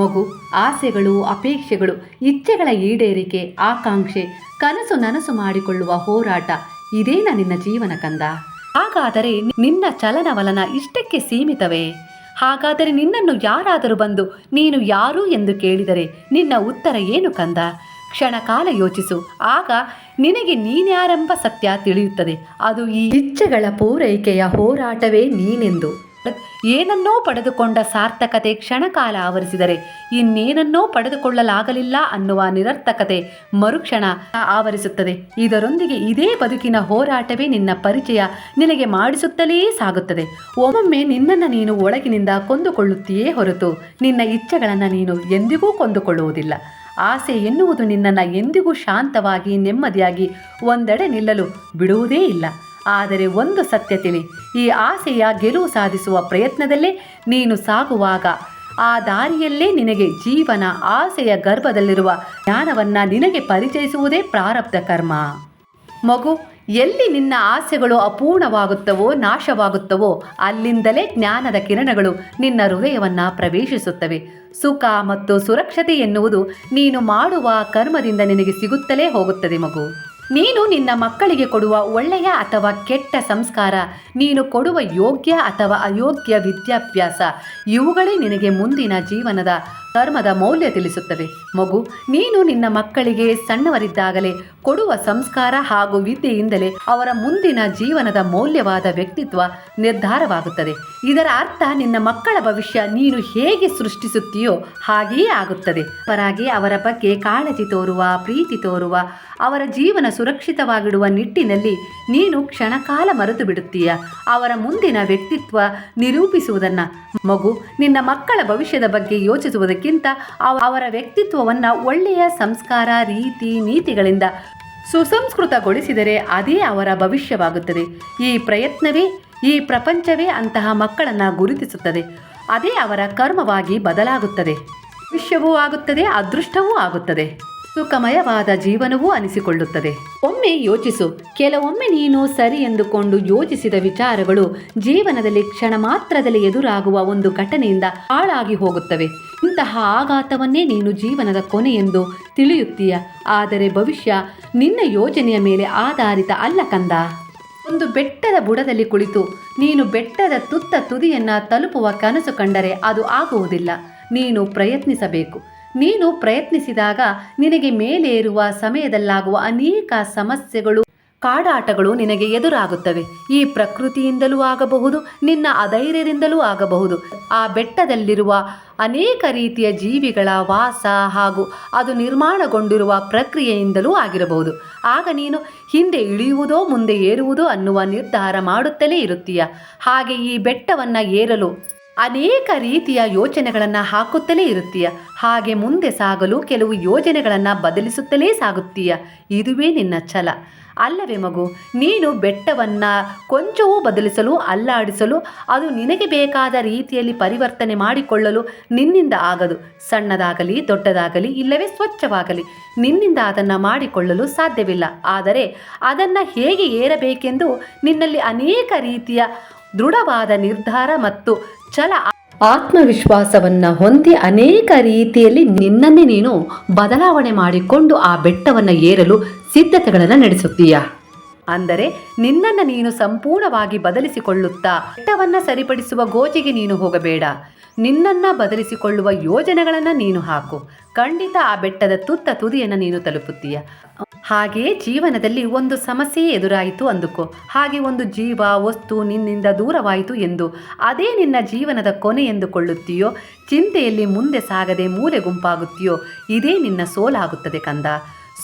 ಮಗು, ಆಸೆಗಳು, ಅಪೇಕ್ಷೆಗಳು, ಇಚ್ಛೆಗಳ ಈಡೇರಿಕೆ, ಆಕಾಂಕ್ಷೆ, ಕನಸು ನನಸು ಮಾಡಿಕೊಳ್ಳುವ ಹೋರಾಟ, ಇದೇನ ನಿನ್ನ ಜೀವನ ಕಂದ? ಹಾಗಾದರೆ ನಿನ್ನ ಚಲನವಲನ ಇಷ್ಟಕ್ಕೆ ಸೀಮಿತವೇ? ಹಾಗಾದರೆ ನಿನ್ನನ್ನು ಯಾರಾದರೂ ಬಂದು ನೀನು ಯಾರು ಎಂದು ಕೇಳಿದರೆ ನಿನ್ನ ಉತ್ತರ ಏನು ಕಂದ? ಕ್ಷಣಕಾಲ ಯೋಚಿಸು, ಆಗ ನಿನಗೆ ನೀನ್ಯಾರೆಂಬ ಸತ್ಯ ತಿಳಿಯುತ್ತದೆ. ಅದು ಈ ಇಚ್ಛೆಗಳ ಪೂರೈಕೆಯ ಹೋರಾಟವೇ ನೀನೆಂದು. ಏನನ್ನೋ ಪಡೆದುಕೊಂಡ ಸಾರ್ಥಕತೆ ಕ್ಷಣಕಾಲ ಆವರಿಸಿದರೆ, ಇನ್ನೇನನ್ನೋ ಪಡೆದುಕೊಳ್ಳಲಾಗಲಿಲ್ಲ ಅನ್ನುವ ನಿರರ್ಥಕತೆ ಮರುಕ್ಷಣ ಆವರಿಸುತ್ತದೆ. ಇದರೊಂದಿಗೆ ಇದೇ ಬದುಕಿನ ಹೋರಾಟವೇ ನಿನ್ನ ಪರಿಚಯ ನಿನಗೆ ಮಾಡಿಸುತ್ತಲೇ ಸಾಗುತ್ತದೆ. ಒಮ್ಮೊಮ್ಮೆ ನಿನ್ನನ್ನು ನೀನು ಒಳಗಿನಿಂದ ಕೊಂದುಕೊಳ್ಳುತ್ತೀಯೇ ಹೊರತು, ನಿನ್ನ ಇಚ್ಛೆಗಳನ್ನು ನೀನು ಎಂದಿಗೂ ಕೊಂದುಕೊಳ್ಳುವುದಿಲ್ಲ. ಆಸೆ ಎನ್ನುವುದು ನಿನ್ನನ್ನು ಎಂದಿಗೂ ಶಾಂತವಾಗಿ ನೆಮ್ಮದಿಯಾಗಿ ಒಂದೆಡೆ ನಿಲ್ಲಲು ಬಿಡುವುದೇ ಇಲ್ಲ. ಆದರೆ ಒಂದು ಸತ್ಯ ತಿಳಿ ಈ ಆಸೆಯ ಗೆಲುವು ಸಾಧಿಸುವ ಪ್ರಯತ್ನದಲ್ಲೇ ನೀನು ಸಾಗುವಾಗ. ಆ ದಾರಿಯಲ್ಲೇ ನಿನಗೆ ಜೀವನ, ಆಸೆಯ ಗರ್ಭದಲ್ಲಿರುವ ಜ್ಞಾನವನ್ನು ನಿನಗೆ ಪರಿಚಯಿಸುವುದೇ ಪ್ರಾರಬ್ಧ ಕರ್ಮ. ಮಗು, ಎಲ್ಲಿ ನಿನ್ನ ಆಸೆಗಳು ಅಪೂರ್ಣವಾಗುತ್ತವೋ, ನಾಶವಾಗುತ್ತವೋ, ಅಲ್ಲಿಂದಲೇ ಜ್ಞಾನದ ಕಿರಣಗಳು ನಿನ್ನ ಹೃದಯವನ್ನು ಪ್ರವೇಶಿಸುತ್ತವೆ. ಸುಖ ಮತ್ತು ಸುರಕ್ಷತೆ ಎನ್ನುವುದು ನೀನು ಮಾಡುವ ಕರ್ಮದಿಂದ ನಿನಗೆ ಸಿಗುತ್ತಲೇ ಹೋಗುತ್ತದೆ ಮಗು. ನೀನು ನಿನ್ನ ಮಕ್ಕಳಿಗೆ ಕೊಡುವ ಒಳ್ಳೆಯ ಅಥವಾ ಕೆಟ್ಟ ಸಂಸ್ಕಾರ, ನೀನು ಕೊಡುವ ಯೋಗ್ಯ ಅಥವಾ ಅಯೋಗ್ಯ ವಿದ್ಯಾಭ್ಯಾಸ, ಇವುಗಳೇ ನಿನಗೆ ಮುಂದಿನ ಜೀವನದ ಕರ್ಮದ ಮೌಲ್ಯ ತಿಳಿಸುತ್ತವೆ ಮಗು, ನೀನು ನಿನ್ನ ಮಕ್ಕಳಿಗೆ ಸಣ್ಣವರಿದ್ದಾಗಲೇ ಕೊಡುವ ಸಂಸ್ಕಾರ ಹಾಗೂ ವಿದ್ಯೆಯಿಂದಲೇ ಅವರ ಮುಂದಿನ ಜೀವನದ ಮೌಲ್ಯವಾದ ವ್ಯಕ್ತಿತ್ವ ನಿರ್ಧಾರವಾಗುತ್ತದೆ. ಇದರ ಅರ್ಥ ನಿನ್ನ ಮಕ್ಕಳ ಭವಿಷ್ಯ ನೀನು ಹೇಗೆ ಸೃಷ್ಟಿಸುತ್ತೀಯೋ ಹಾಗೆಯೇ ಆಗುತ್ತದೆ. ಪರಾಗಿ ಅವರ ಬಗ್ಗೆ ಕಾಳಜಿ ತೋರುವ, ಪ್ರೀತಿ ತೋರುವ, ಅವರ ಜೀವನ ಸುರಕ್ಷಿತವಾಗಿಡುವ ನಿಟ್ಟಿನಲ್ಲಿ ನೀನು ಕ್ಷಣಕಾಲ ಮರೆತು ಬಿಡುತ್ತೀಯ ಅವರ ಮುಂದಿನ ವ್ಯಕ್ತಿತ್ವ ನಿರೂಪಿಸುವುದನ್ನ. ಮಗು, ನಿನ್ನ ಮಕ್ಕಳ ಭವಿಷ್ಯದ ಬಗ್ಗೆ ಯೋಚಿಸುವುದಕ್ಕಿಂತ ಅವ- ಅವರ ವ್ಯಕ್ತಿತ್ವವನ್ನು ಒಳ್ಳೆಯ ಸಂಸ್ಕಾರ, ರೀತಿ, ನೀತಿಗಳಿಂದ ಸುಸಂಸ್ಕೃತಗೊಳಿಸಿದರೆ ಅದೇ ಅವರ ಭವಿಷ್ಯವಾಗುತ್ತದೆ. ಈ ಪ್ರಯತ್ನವೇ, ಈ ಪ್ರಪಂಚವೇ ಅಂತಹ ಮಕ್ಕಳನ್ನು ಗುರುತಿಸುತ್ತದೆ. ಅದೇ ಅವರ ಕರ್ಮವಾಗಿ ಬದಲಾಗುತ್ತದೆ. ಭವಿಷ್ಯವೂ ಆಗುತ್ತದೆ, ಅದೃಷ್ಟವೂ ಆಗುತ್ತದೆ. ಸುಖಮಯವಾದ ಜೀವನವೂ ಅನಿಸಿಕೊಳ್ಳುತ್ತದೆ. ಒಮ್ಮೆ ಯೋಚಿಸು, ಕೆಲವೊಮ್ಮೆ ನೀನು ಸರಿ ಎಂದುಕೊಂಡು ಯೋಚಿಸಿದ ವಿಚಾರಗಳು ಜೀವನದಲ್ಲಿ ಕ್ಷಣ ಮಾತ್ರದಲ್ಲಿ ಎದುರಾಗುವ ಒಂದು ಘಟನೆಯಿಂದ ಹಾಳಾಗಿ ಹೋಗುತ್ತವೆ. ಇಂತಹ ಆಘಾತವನ್ನೇ ನೀನು ಜೀವನದ ಕೊನೆ ಎಂದು ತಿಳಿಯುತ್ತೀಯ. ಆದರೆ ಭವಿಷ್ಯ ನಿನ್ನ ಯೋಜನೆಯ ಮೇಲೆ ಆಧಾರಿತ ಅಲ್ಲ ಕಂದ. ಒಂದು ಬೆಟ್ಟದ ಬುಡದಲ್ಲಿ ಕುಳಿತು ನೀನು ಬೆಟ್ಟದ ತುತ್ತ ತುದಿಯನ್ನ ತಲುಪುವ ಕನಸು ಕಂಡರೆ ಅದು ಆಗುವುದಿಲ್ಲ. ನೀನು ಪ್ರಯತ್ನಿಸಬೇಕು. ನೀನು ಪ್ರಯತ್ನಿಸಿದಾಗ ನಿನಗೆ ಮೇಲೇರುವ ಸಮಯದಲ್ಲಾಗುವ ಅನೇಕ ಸಮಸ್ಯೆಗಳು ಕಾಡಾಟಗಳು ನಿನಗೆ ಎದುರಾಗುತ್ತವೆ. ಈ ಪ್ರಕೃತಿಯಿಂದಲೂ ಆಗಬಹುದು, ನಿನ್ನ ಅಧೈರ್ಯದಿಂದಲೂ ಆಗಬಹುದು. ಆ ಬೆಟ್ಟದಲ್ಲಿರುವ ಅನೇಕ ರೀತಿಯ ಜೀವಿಗಳ ವಾಸ ಹಾಗೂ ಅದು ನಿರ್ಮಾಣಗೊಂಡಿರುವ ಪ್ರಕ್ರಿಯೆಯಿಂದಲೂ ಆಗಿರಬಹುದು. ಆಗ ನೀನು ಹಿಂದೆ ಇಳಿಯುವುದೋ, ಮುಂದೆ ಏರುವುದೋ ಅನ್ನುವ ನಿರ್ಧಾರ ಮಾಡುತ್ತಲೇ ಇರುತ್ತೀಯ. ಹಾಗೆ ಈ ಬೆಟ್ಟವನ್ನು ಏರಲು ಅನೇಕ ರೀತಿಯ ಯೋಚನೆಗಳನ್ನು ಹಾಕುತ್ತಲೇ ಇರುತ್ತೀಯ. ಹಾಗೆ ಮುಂದೆ ಸಾಗಲು ಕೆಲವು ಯೋಜನೆಗಳನ್ನು ಬದಲಿಸುತ್ತಲೇ ಸಾಗುತ್ತೀಯ. ಇದುವೇ ನಿನ್ನ ಛಲ. ಅಲ್ಲವೇ ಮಗು, ನೀನು ಬೆಟ್ಟವನ್ನು ಕೊಂಚವೂ ಬದಲಿಸಲು, ಅಲ್ಲಾಡಿಸಲು, ಅದು ನಿನಗೆ ಬೇಕಾದ ರೀತಿಯಲ್ಲಿ ಪರಿವರ್ತನೆ ಮಾಡಿಕೊಳ್ಳಲು ನಿನ್ನಿಂದ ಆಗದು. ಸಣ್ಣದಾಗಲಿ, ದೊಡ್ಡದಾಗಲಿ, ಇಲ್ಲವೇ ಸ್ವಚ್ಛವಾಗಲಿ, ನಿನ್ನಿಂದ ಅದನ್ನು ಮಾಡಿಕೊಳ್ಳಲು ಸಾಧ್ಯವಿಲ್ಲ. ಆದರೆ ಅದನ್ನು ಹೇಗೆ ಏರಬೇಕೆಂದು ನಿನ್ನಲ್ಲಿ ಅನೇಕ ರೀತಿಯ ದೃಢವಾದ ನಿರ್ಧಾರ ಮತ್ತು ಛಲ ಆತ್ಮವಿಶ್ವಾಸವನ್ನ ಹೊಂದಿ ಅನೇಕ ರೀತಿಯಲ್ಲಿ ನಿನ್ನನ್ನೇ ನೀನು ಬದಲಾವಣೆ ಮಾಡಿಕೊಂಡು ಆ ಬೆಟ್ಟವನ್ನು ಏರಲು ಸಿದ್ಧತೆಗಳನ್ನು ನಡೆಸುತ್ತೀಯ. ಅಂದರೆ ನಿನ್ನನ್ನು ನೀನು ಸಂಪೂರ್ಣವಾಗಿ ಬದಲಿಸಿಕೊಳ್ಳುತ್ತಾ ಬೆಟ್ಟವನ್ನು ಸರಿಪಡಿಸುವ ಗೋಜಿಗೆ ನೀನು ಹೋಗಬೇಡ. ನಿನ್ನನ್ನ ಬದಲಿಸಿಕೊಳ್ಳುವ ಯೋಜನೆಗಳನ್ನು ನೀನು ಹಾಕು. ಖಂಡಿತ ಆ ಬೆಟ್ಟದ ತುತ್ತ ತುದಿಯನ್ನು ನೀನು ತಲುಪುತ್ತೀಯ. ಹಾಗೆಯೇ ಜೀವನದಲ್ಲಿ ಒಂದು ಸಮಸ್ಯೆ ಎದುರಾಯಿತು ಅಂದುಕೋ. ಹಾಗೆ ಒಂದು ಜೀವ, ವಸ್ತು ನಿನ್ನಿಂದ ದೂರವಾಯಿತು ಎಂದು. ಅದೇ ನಿನ್ನ ಜೀವನದ ಕೊನೆ ಎಂದುಕೊಳ್ಳುತ್ತೀಯೋ? ಚಿಂತೆಯಲ್ಲಿ ಮುಂದೆ ಸಾಗದೆ ಮೂಲೆ ಗುಂಪಾಗುತ್ತೀಯೋ? ಇದೇ ನಿನ್ನ ಸೋಲಾಗುತ್ತದೆ ಕಂದ.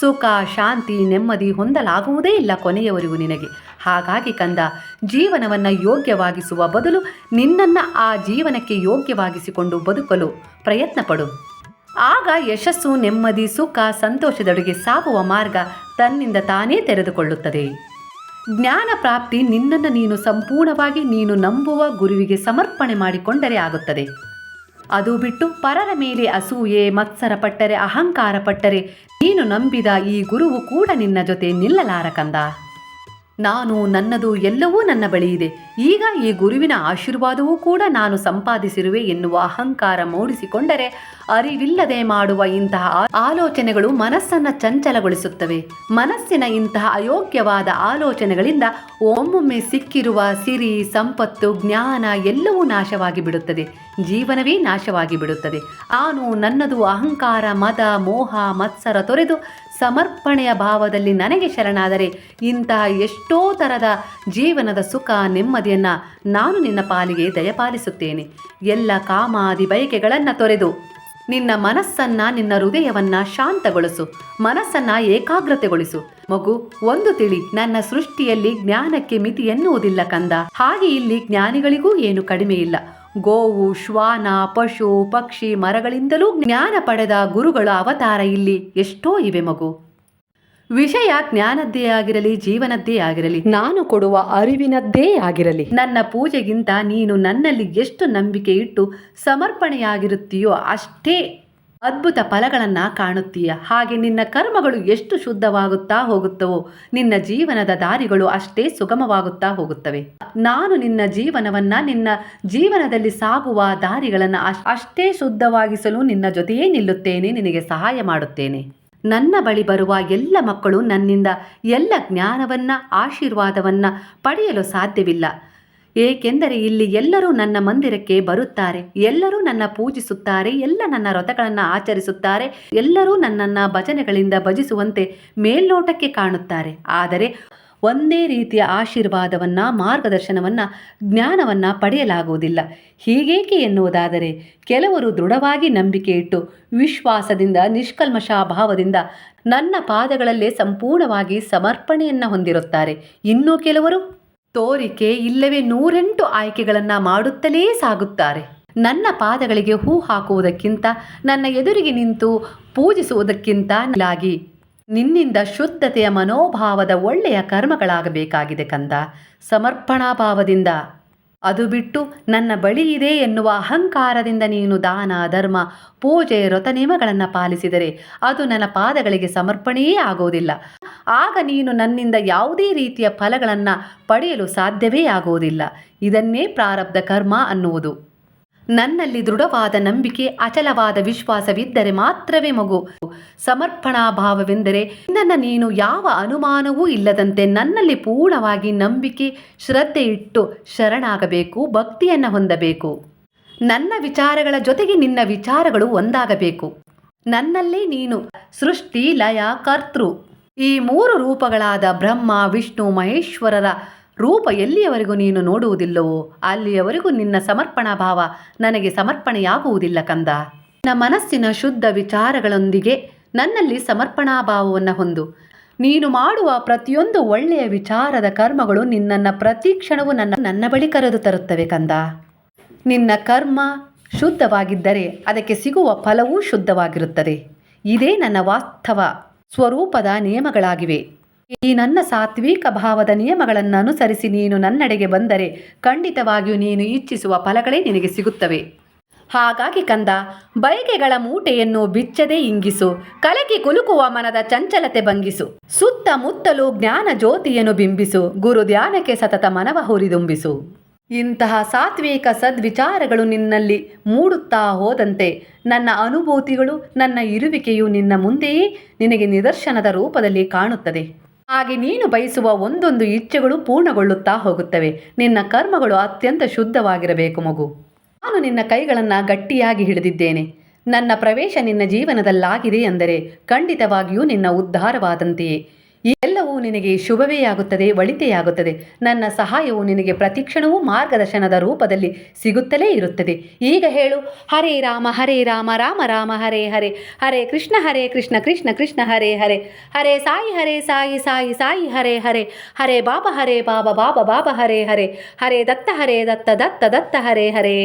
ಸುಖ, ಶಾಂತಿ, ನೆಮ್ಮದಿ ಹೊಂದಲಾಗುವುದೇ ಇಲ್ಲ ಕೊನೆಯವರೆಗೂ ನಿನಗೆ. ಹಾಗಾಗಿ ಕಂದ, ಜೀವನವನ್ನು ಯೋಗ್ಯವಾಗಿಸುವ ಬದಲು ನಿನ್ನನ್ನು ಆ ಜೀವನಕ್ಕೆ ಯೋಗ್ಯವಾಗಿಸಿಕೊಂಡು ಬದುಕಲು ಪ್ರಯತ್ನ ಪಡು ಆಗ ಯಶಸ್ಸು, ನೆಮ್ಮದಿ, ಸುಖ, ಸಂತೋಷದೊಳಗೆ ಸಾಗುವ ಮಾರ್ಗ ತನ್ನಿಂದ ತಾನೇ ತೆರೆದುಕೊಳ್ಳುತ್ತದೆ. ಜ್ಞಾನ ಪ್ರಾಪ್ತಿ ನಿನ್ನನ್ನು ನೀನು ಸಂಪೂರ್ಣವಾಗಿ ನೀನು ನಂಬುವ ಗುರುವಿಗೆ ಸಮರ್ಪಣೆ ಮಾಡಿಕೊಂಡರೆ ಆಗುತ್ತದೆ. ಅದು ಬಿಟ್ಟು ಪರರ ಮೇಲೆ ಅಸೂಯೆ ಮತ್ಸರ ಪಟ್ಟರೆ ಅಹಂಕಾರ ಪಟ್ಟರೆ ನೀನು ನಂಬಿದ ಈ ಗುರುವು ಕೂಡ ನಿನ್ನ ಜೊತೆ ನಿಲ್ಲಲಾರ ಕಂದ. ನಾನು ನನ್ನದು ಎಲ್ಲವೂ ನನ್ನ ಬಳಿ ಇದೆ. ಈಗ ಈ ಗುರುವಿನ ಆಶೀರ್ವಾದವೂ ಕೂಡ ನಾನು ಸಂಪಾದಿಸಿರುವೆ ಎನ್ನುವ ಅಹಂಕಾರ ಮೂಡಿಸಿಕೊಂಡರೆ ಅರಿವಿಲ್ಲದೆ ಮಾಡುವ ಇಂತಹ ಆಲೋಚನೆಗಳು ಮನಸ್ಸನ್ನು ಚಂಚಲಗೊಳಿಸುತ್ತವೆ. ಮನಸ್ಸಿನ ಇಂತಹ ಅಯೋಗ್ಯವಾದ ಆಲೋಚನೆಗಳಿಂದ ಒಮ್ಮೊಮ್ಮೆ ಸಿಕ್ಕಿರುವ ಸಿರಿ, ಸಂಪತ್ತು, ಜ್ಞಾನ ಎಲ್ಲವೂ ನಾಶವಾಗಿ ಬಿಡುತ್ತದೆ ಜೀವನವೇ ನಾಶವಾಗಿ ಬಿಡುತ್ತದೆ ಆನು ನನ್ನದು ಅಹಂಕಾರ, ಮದ, ಮೋಹ, ಮತ್ಸರ ತೊರೆದು ಸಮರ್ಪಣೆಯ ಭಾವದಲ್ಲಿ ನನಗೆ ಶರಣಾದರೆ ಇಂತಹ ಎಷ್ಟೋ ಥರದ ಜೀವನದ ಸುಖ ನೆಮ್ಮದಿಯನ್ನ ನಾನು ನಿನ್ನ ಪಾಲಿಗೆ ದಯಪಾಲಿಸುತ್ತೇನೆ. ಎಲ್ಲ ಕಾಮಾದಿ ಬಯಕೆಗಳನ್ನು ತೊರೆದು ನಿನ್ನ ಮನಸ್ಸನ್ನ ನಿನ್ನ ಹೃದಯವನ್ನ ಶಾಂತಗೊಳಿಸು, ಮನಸ್ಸನ್ನ ಏಕಾಗ್ರತೆಗೊಳಿಸು. ಮಗು, ಒಂದು ತಿಳಿ, ನನ್ನ ಸೃಷ್ಟಿಯಲ್ಲಿ ಜ್ಞಾನಕ್ಕೆ ಮಿತಿ ಎನ್ನುವುದಿಲ್ಲ ಕಂದ. ಹಾಗೆ ಇಲ್ಲಿ ಜ್ಞಾನಿಗಳಿಗೂ ಏನು ಕಡಿಮೆ ಇಲ್ಲ. ಗೋವು, ಶ್ವಾನ, ಪಶು, ಪಕ್ಷಿ, ಮರಗಳಿಂದಲೂ ಜ್ಞಾನ ಪಡೆದ ಗುರುಗಳ ಅವತಾರ ಇಲ್ಲಿ ಎಷ್ಟೋ ಇವೆ ಮಗು. ವಿಷಯ ಜ್ಞಾನದ್ದೇ ಆಗಿರಲಿ ಜೀವನದ್ದೇ ಆಗಿರಲಿ. ನಾನು ಕೊಡುವ ಅರಿವಿನದ್ದೇ ಆಗಿರಲಿ. ನನ್ನ ಪೂಜೆಗಿಂತ ನೀನು ನನ್ನಲ್ಲಿ ಎಷ್ಟು ನಂಬಿಕೆ ಇಟ್ಟು ಸಮರ್ಪಣೆಯಾಗಿರುತ್ತೀಯೋ ಅಷ್ಟೇ ಅದ್ಭುತ ಫಲಗಳನ್ನು ಕಾಣುತ್ತೀಯ. ಹಾಗೆ ನಿನ್ನ ಕರ್ಮಗಳು ಎಷ್ಟು ಶುದ್ಧವಾಗುತ್ತಾ ಹೋಗುತ್ತವೋ ನಿನ್ನ ಜೀವನದ ದಾರಿಗಳು ಅಷ್ಟೇ ಸುಗಮವಾಗುತ್ತಾ ಹೋಗುತ್ತವೆ. ನಾನು ನಿನ್ನ ಜೀವನವನ್ನ ನಿನ್ನ ಜೀವನದಲ್ಲಿ ಸಾಗುವ ದಾರಿಗಳನ್ನು ಅಷ್ಟೇ ಶುದ್ಧವಾಗಿಸಲು ನಿನ್ನ ಜೊತೆಯೇ ನಿಲ್ಲುತ್ತೇನೆ ನಿನಗೆ ಸಹಾಯ ಮಾಡುತ್ತೇನೆ. ನನ್ನ ಬಳಿ ಬರುವ ಎಲ್ಲ ಮಕ್ಕಳು ನನ್ನಿಂದ ಎಲ್ಲ ಜ್ಞಾನವನ್ನ, ಆಶೀರ್ವಾದವನ್ನ ಪಡೆಯಲು ಸಾಧ್ಯವಿಲ್ಲ. ಏಕೆಂದರೆ ಇಲ್ಲಿ ಎಲ್ಲರೂ ನನ್ನ ಮಂದಿರಕ್ಕೆ ಬರುತ್ತಾರೆ. ಎಲ್ಲರೂ ನನ್ನ ಪೂಜಿಸುತ್ತಾರೆ. ಎಲ್ಲ ನನ್ನ ವ್ರತಗಳನ್ನು ಆಚರಿಸುತ್ತಾರೆ. ಎಲ್ಲರೂ ನನ್ನನ್ನು ಭಜನೆಗಳಿಂದ ಭಜಿಸುವಂತೆ ಮೇಲ್ನೋಟಕ್ಕೆ ಕಾಣುತ್ತಾರೆ. ಆದರೆ ಒಂದೇ ರೀತಿಯ ಆಶೀರ್ವಾದವನ್ನ, ಮಾರ್ಗದರ್ಶನವನ್ನ, ಜ್ಞಾನವನ್ನು ಪಡೆಯಲಾಗುವುದಿಲ್ಲ. ಹೀಗೇಕೆ ಎನ್ನುವುದಾದರೆ, ಕೆಲವರು ದೃಢವಾಗಿ ನಂಬಿಕೆ ಇಟ್ಟು ವಿಶ್ವಾಸದಿಂದ ನಿಷ್ಕಲ್ಮಶ ಭಾವದಿಂದ ನನ್ನ ಪಾದಗಳಲ್ಲೇ ಸಂಪೂರ್ಣವಾಗಿ ಸಮರ್ಪಣೆಯನ್ನು ಹೊಂದಿರುತ್ತಾರೆ. ಇನ್ನೂ ಕೆಲವರು ತೋರಿಕೆ ಇಲ್ಲವೇ ನೂರೆಂಟು ಆಯ್ಕೆಗಳನ್ನು ಮಾಡುತ್ತಲೇ ಸಾಗುತ್ತಾರೆ. ನನ್ನ ಪಾದಗಳಿಗೆ ಹೂ ಹಾಕುವುದಕ್ಕಿಂತ, ನನ್ನ ಎದುರಿಗೆ ನಿಂತು ಪೂಜಿಸುವುದಕ್ಕಿಂತ ಲಾಗಿ ನಿನ್ನಿಂದ ಶುದ್ಧತೆಯ ಮನೋಭಾವದ ಒಳ್ಳೆಯ ಕರ್ಮಗಳಾಗಬೇಕಾಗಿದೆ ಕಂದ. ಸಮರ್ಪಣಾ ಭಾವದಿಂದ ಅದು ಬಿಟ್ಟು ನನ್ನ ಬಳಿ ಇದೆ ಎನ್ನುವ ಅಹಂಕಾರದಿಂದ ನೀನು ದಾನ, ಧರ್ಮ, ಪೂಜೆ, ವ್ರತ ನಿಯಮಗಳನ್ನು ಪಾಲಿಸಿದರೆ ಅದು ನನ್ನ ಪಾದಗಳಿಗೆ ಸಮರ್ಪಣೆಯೇ ಆಗುವುದಿಲ್ಲ ಆಗ ನೀನು ನನ್ನಿಂದ ಯಾವುದೇ ರೀತಿಯ ಫಲಗಳನ್ನು ಪಡೆಯಲು ಸಾಧ್ಯವೇ ಆಗುವುದಿಲ್ಲ ಇದನ್ನೇ ಪ್ರಾರಬ್ಧ ಕರ್ಮ ಅನ್ನುವುದು. ನನ್ನಲ್ಲಿ ದೃಢವಾದ ನಂಬಿಕೆ, ಅಚಲವಾದ ವಿಶ್ವಾಸವಿದ್ದರೆ ಮಾತ್ರವೇ ಮಗು. ಸಮರ್ಪಣಾ ಭಾವವೆಂದರೆ ನನ್ನ ನೀನು ಯಾವ ಅನುಮಾನವೂ ಇಲ್ಲದಂತೆ ನನ್ನಲ್ಲಿ ಪೂರ್ಣವಾಗಿ ನಂಬಿಕೆ ಶ್ರದ್ಧೆ ಇಟ್ಟು ಶರಣಾಗಬೇಕು, ಭಕ್ತಿಯನ್ನು ಹೊಂದಬೇಕು. ನನ್ನ ವಿಚಾರಗಳ ಜೊತೆಗೆ ನಿನ್ನ ವಿಚಾರಗಳು ಒಂದಾಗಬೇಕು. ನನ್ನಲ್ಲೇ ನೀನು ಸೃಷ್ಟಿ, ಲಯ, ಕರ್ತೃ. ಈ ಮೂರು ರೂಪಗಳಾದ ಬ್ರಹ್ಮ, ವಿಷ್ಣು, ಮಹೇಶ್ವರರ ರೂಪ ಎಲ್ಲಿಯವರೆಗೂ ನೀನು ನೋಡುವುದಿಲ್ಲವೋ ಅಲ್ಲಿಯವರೆಗೂ ನಿನ್ನ ಸಮರ್ಪಣಾ ಭಾವ ನನಗೆ ಸಮರ್ಪಣೆಯಾಗುವುದಿಲ್ಲ ಕಂದ. ನನ್ನ ಮನಸ್ಸಿನ ಶುದ್ಧ ವಿಚಾರಗಳೊಂದಿಗೆ ನನ್ನಲ್ಲಿ ಸಮರ್ಪಣಾ ಭಾವವನ್ನು ಹೊಂದು. ನೀನು ಮಾಡುವ ಪ್ರತಿಯೊಂದು ಒಳ್ಳೆಯ ವಿಚಾರದ ಕರ್ಮಗಳು ನಿನ್ನನ್ನು ಪ್ರತಿ ಕ್ಷಣವೂ ನನ್ನ ನನ್ನ ಬಳಿ ಕರೆದು ತರುತ್ತವೆ ಕಂದ. ನಿನ್ನ ಕರ್ಮ ಶುದ್ಧವಾಗಿದ್ದರೆ ಅದಕ್ಕೆ ಸಿಗುವ ಫಲವೂ ಶುದ್ಧವಾಗಿರುತ್ತದೆ. ಇದೇ ನನ್ನ ವಾಸ್ತವ ಸ್ವರೂಪದ ನಿಯಮಗಳಾಗಿವೆ. ಈ ನನ್ನ ಸಾತ್ವಿಕ ಭಾವದ ನಿಯಮಗಳನ್ನು ಅನುಸರಿಸಿ ನೀನು ನನ್ನೆಡೆಗೆ ಬಂದರೆ ಖಂಡಿತವಾಗಿಯೂ ನೀನು ಇಚ್ಛಿಸುವ ಫಲಗಳೇ ನಿನಗೆ ಸಿಗುತ್ತವೆ. ಹಾಗಾಗಿ ಕಂದ ಬಯಕೆಗಳ ಮೂಟೆಯನ್ನು ಬಿಚ್ಚದೆ ಇಂಗಿಸು, ಕಲಕಿ ಕುಲುಕುವ ಮನದ ಚಂಚಲತೆ ಭಂಗಿಸು ಸುತ್ತಮುತ್ತಲೂ ಜ್ಞಾನ ಜ್ಯೋತಿಯನ್ನು ಬಿಂಬಿಸು, ಗುರು ಧ್ಯಾನಕ್ಕೆ ಸತತ ಮನವ ಹುರಿದುಂಬಿಸು ಇಂತಹ ಸಾತ್ವಿಕ ಸದ್ವಿಚಾರಗಳು ನಿನ್ನಲ್ಲಿ ಮೂಡುತ್ತಾ ಹೋದಂತೆ ನನ್ನ ಅನುಭೂತಿಗಳು, ನನ್ನ ಇರುವಿಕೆಯು ನಿನ್ನ ಮುಂದೆಯೇ ನಿನಗೆ ನಿದರ್ಶನದ ರೂಪದಲ್ಲಿ ಕಾಣುತ್ತದೆ. ಹಾಗೆ ನೀನು ಬಯಸುವ ಒಂದೊಂದು ಇಚ್ಛೆಗಳು ಪೂರ್ಣಗೊಳ್ಳುತ್ತಾ ಹೋಗುತ್ತವೆ. ನಿನ್ನ ಕರ್ಮಗಳು ಅತ್ಯಂತ ಶುದ್ಧವಾಗಿರಬೇಕು ಮಗು. ನಾನು ನಿನ್ನ ಕೈಗಳನ್ನು ಗಟ್ಟಿಯಾಗಿ ಹಿಡಿದಿದ್ದೇನೆ. ನನ್ನ ಪ್ರವೇಶ ನಿನ್ನ ಜೀವನದಲ್ಲಾಗಿದೆ ಎಂದರೆ ಖಂಡಿತವಾಗಿಯೂ ನಿನ್ನ ಉದ್ಧಾರವಾದಂತೆಯೇ. ಈ ಎಲ್ಲವೂ ನಿನಗೆ ಶುಭವೇ ಆಗುತ್ತದೆ ಒಳಿತೆಯಾಗುತ್ತದೆ. ನನ್ನ ಸಹಾಯವು ನಿನಗೆ ಪ್ರತಿಕ್ಷಣವೂ ಮಾರ್ಗದರ್ಶನದ ರೂಪದಲ್ಲಿ ಸಿಗುತ್ತಲೇ ಇರುತ್ತದೆ. ಈಗ ಹೇಳು, ಹರೇ ರಾಮ ಹರೇ ರಾಮ ರಾಮ ರಾಮ, ಹರೇ ಹರೇ ಹರೇ ಕೃಷ್ಣ ಹರೇ ಕೃಷ್ಣ ಕೃಷ್ಣ ಕೃಷ್ಣ, ಹರೇ ಹರೇ ಹರೇ ಸಾಯಿ ಹರೇ ಸಾಯಿ ಸಾಯಿ ಸಾಯಿ, ಹರೇ ಹರೇ ಹರೇ ಬಾಬಾ ಹರೇ ಬಾಬಾ ಬಾಬಾ ಬಾಬಾ, ಹರೇ ಹರೇ ಹರೇ ದತ್ತ ಹರೇ ದತ್ತ ದತ್ತ ದತ್ತ, ಹರೇ ಹರೇ.